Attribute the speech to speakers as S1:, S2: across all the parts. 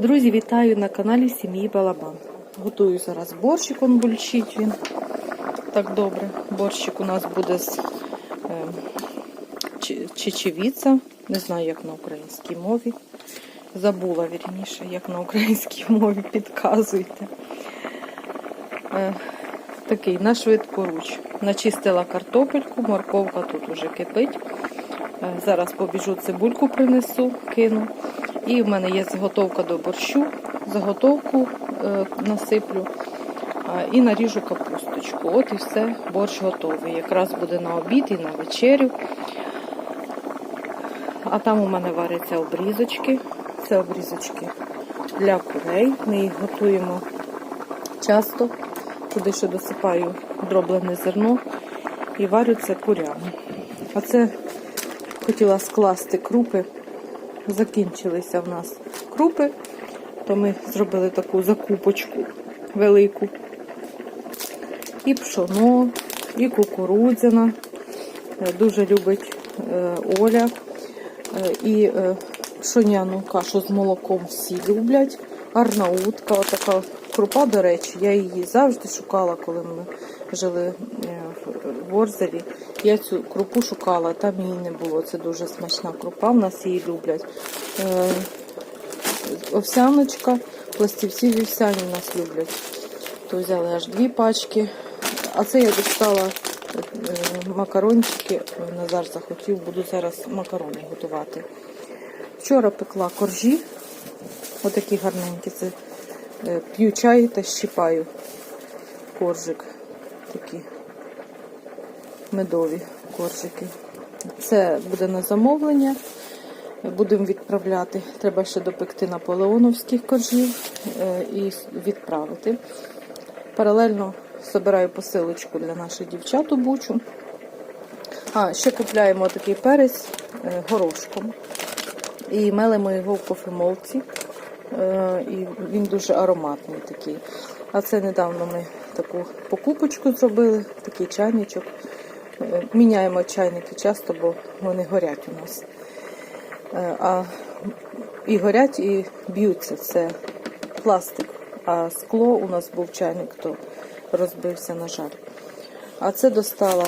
S1: Друзі, вітаю на каналі Сім'ї Балабан. Готую зараз борщик, он бульчить він. Так добре. Борщик у нас буде з е, чечевіця. Не знаю, як на українській мові. Забула вірніше, як на українській мові підказуйте. Е, такий на швидкоруч. Начистила картопельку, морковка тут уже кипить. Е, Зараз побіжу цибульку принесу, кину. І в мене є заготовка до борщу. Заготовку е, насиплю і наріжу капусточку. От і все, борщ готовий. Якраз буде на обід і на вечерю. А там у мене варяться обрізочки. Це обрізочки для курей. Ми їх готуємо часто. Туди ще досипаю дроблене зерно і варю це курями. А це хотіла скласти крупи. Закінчилися в нас крупи, то ми зробили таку закупочку велику. І пшоно, і кукурудзяна. Е, Дуже любить е, Оля. Е, І пшоняну кашу з молоком всі люблять. Арнаутка, отака крупа, до речі, я її завжди шукала, коли ми жили е, в Ворзелі. Я цю крупу шукала, там її не було. Це дуже смачна крупа, в нас її люблять. Е, Овсяночка, пластівці вівсяні нас люблять. То взяли аж дві пачки. А це я достала е, макарончики. Назар захотів, буду зараз макарони готувати. Вчора пекла коржі. Отакі гарненькі. Це п'ю чай та щипаю коржик. Такі медові коржики. Це буде на замовлення. Будемо відправляти. Треба ще допекти наполеоновських коржів е, і відправити. Паралельно збираю посилочку для наших дівчат у бучу. А, ще купляємо такий перець е, горошком. І мелимо його в кофемолці. Е, І він дуже ароматний такий. А це недавно ми таку покупочку зробили, такий чайничок. Е, Міняємо чайники часто, бо вони горять у нас. Е, А і горять, і б'ються. Це пластик. А скло у нас був чайник, то розбився, на жаль. А це достала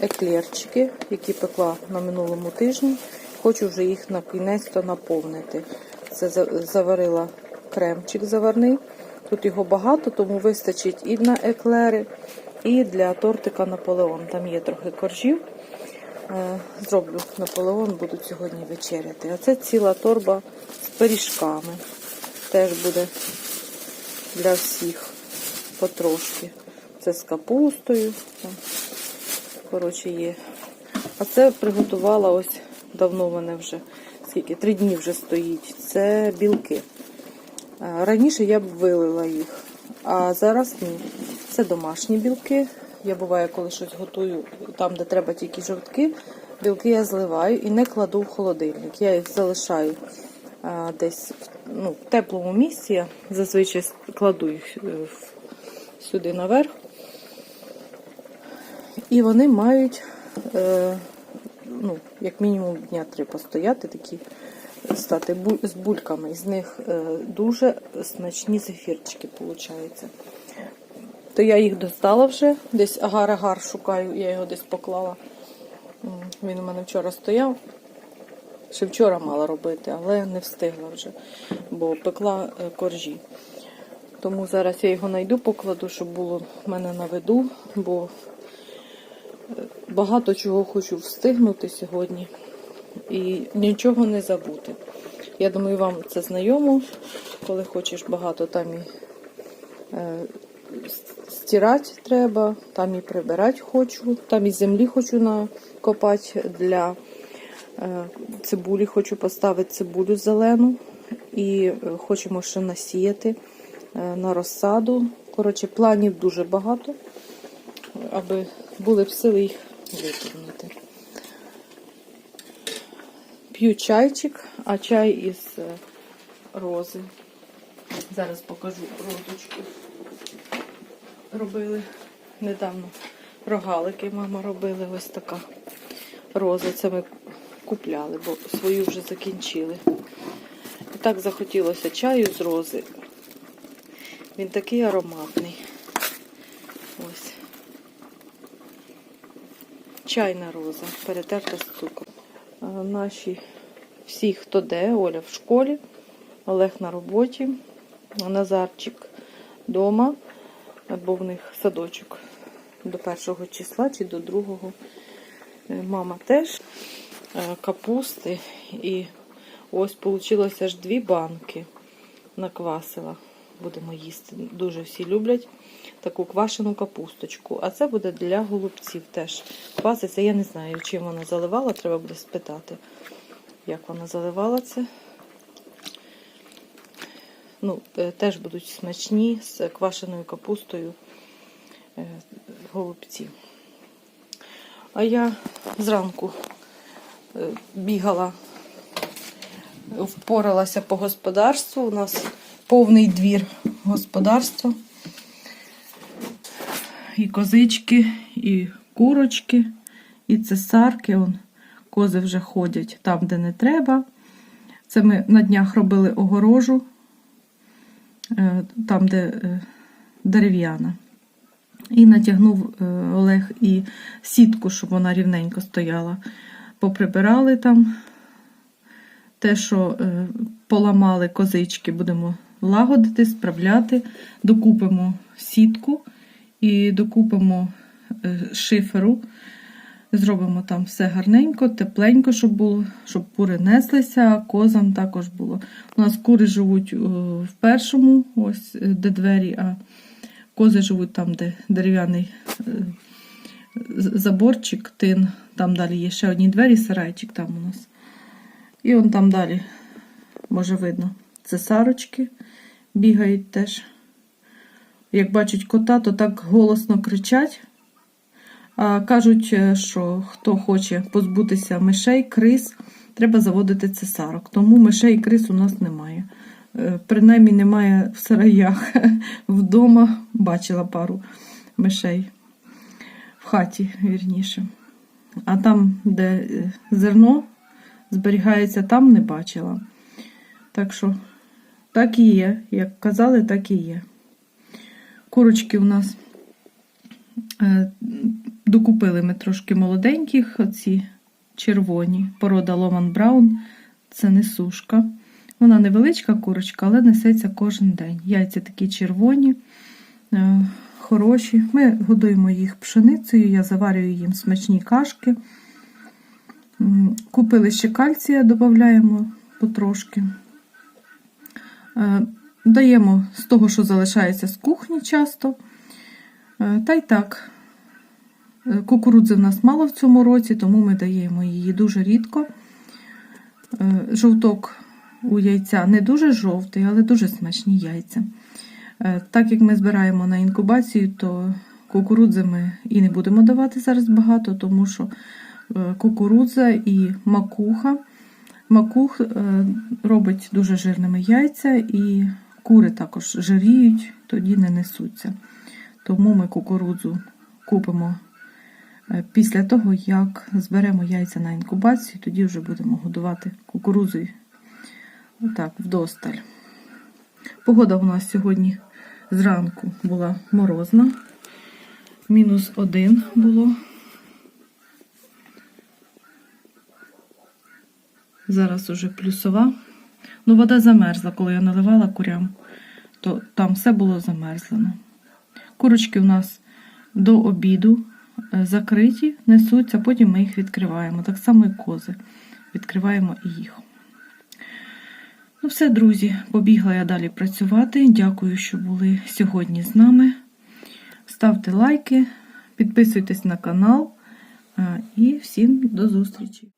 S1: еклерчики, які пекла на минулому тижні. Хочу вже їх на кінець то наповнити. Це заварила кремчик заварний. Тут його багато, тому вистачить і на еклери, і для тортика Наполеон. Там є трохи коржів. Е, Зроблю Наполеон, буду сьогодні вечеряти. А це ціла торба з пиріжками. Теж буде для всіх потрошки. Це з капустою. Коротше, є. А це приготувала ось давно мене вже, скільки, три дні вже стоїть. Це білки. Раніше я б вилила їх, а зараз ні. Це домашні білки. Я буває, коли щось готую, там, де треба тільки жовтки, білки я зливаю і не кладу в холодильник. Я їх залишаю десь ну, в теплому місці. Я зазвичай кладу їх е, сюди наверх. І вони мають, е, ну, як мінімум дня три постояти, такі стати з бульками. З них е, дуже смачні зефірчики, виходить. То я їх достала вже, десь агар-агар шукаю, я його десь поклала. Він у мене вчора стояв. Ще вчора мала робити, але не встигла вже, бо пекла е, коржі. Тому зараз я його знайду, покладу, щоб було в мене на виду, бо е, багато чого хочу встигнути сьогодні і нічого не забути. Я думаю, вам це знайомо, коли хочеш багато там і е, стирати треба, там і прибирати хочу, там і землі хочу накопати для е, цибулі, хочу поставити цибулю зелену і е, хочемо ще насіяти е, на розсаду. Коротше, планів дуже багато, аби були б сили їх виконати. П'ю чайчик, а чай із е, рози. Зараз покажу розочку. Робили недавно рогалики, мама робили ось така роза. Це ми купляли, бо свою вже закінчили. так захотілося чаю з рози. Він такий ароматний. Ось. Чайна роза, перетерта з цукром. Наші всі, хто де, Оля в школі, Олег на роботі, Назарчик вдома, бо в них садочок до першого числа чи до другого. Е, Мама теж е, капусти. І ось вийшло аж дві банки наквасила. Будемо їсти. Дуже всі люблять таку квашену капусточку. А це буде для голубців теж. Кваситься, я не знаю, чим вона заливала, треба буде спитати, як вона заливала це. Ну, е, теж будуть смачні з квашеною капустою е, голубці. А я зранку е, бігала, впоралася по господарству. У нас повний двір господарства. І козички, і курочки, і цесарки. Он, кози вже ходять там, де не треба. Це ми на днях робили огорожу, е, там, де е, дерев'яна. І натягнув е, Олег і сітку, щоб вона рівненько стояла. Поприбирали там те, що поламали козички, будемо лагодити, справляти, докупимо сітку і докупимо е, шиферу. Зробимо там все гарненько, тепленько, щоб було, щоб кури неслися, а козам також було. У нас кури живуть е, в першому, ось е, де двері, а кози живуть там, де дерев'яний заборчик, тин. Там далі є ще одні двері, сарайчик там у нас. І он там далі, може видно, це сарочки бігають теж. Як бачать кота, то так голосно кричать. А кажуть, е, що хто хоче позбутися мишей, крис, треба заводити цесарок. Тому мишей і крис у нас немає. Е, Принаймні немає в сараях. Вдома бачила пару мишей. В хаті, вірніше. А там, де е, зерно зберігається, там не бачила. Так що, так і є. Як казали, так і є. Курочки у нас е, докупили ми трошки молоденьких, оці червоні. Порода Ломан Браун. Це не сушка. Вона невеличка курочка, але несеться кожен день. Яйця такі червоні, е, хороші. Ми годуємо їх пшеницею, я заварюю їм смачні кашки. Купили ще кальція, додаємо потрошки. Е, Даємо з того, що залишається з кухні часто. Е, Та й так. Е, Кукурудзи в нас мало в цьому році, тому ми даємо її дуже рідко. Жовток у яйця не дуже жовтий, але дуже смачні яйця. Так як ми збираємо на інкубацію, то кукурудзи ми і не будемо давати зараз багато, тому що кукурудза і макуха. Макух е, робить дуже жирними яйця, і кури також жиріють, тоді не несуться. Тому ми кукурудзу купимо е, після того, як зберемо яйця на інкубацію, тоді вже будемо годувати кукурудзою. Отак, вдосталь. Погода у нас сьогодні зранку була морозна. Мінус один було. Зараз уже плюсова. Ну, вода замерзла, коли я наливала курям, то там все було замерзлено. Курочки у нас до обіду е, закриті, несуться, потім ми їх відкриваємо. Так само і кози. Відкриваємо і їх. Ну, все, друзі, побігла я далі працювати. Дякую, що були сьогодні з нами. Ставте лайки, підписуйтесь на канал е, і всім до зустрічі!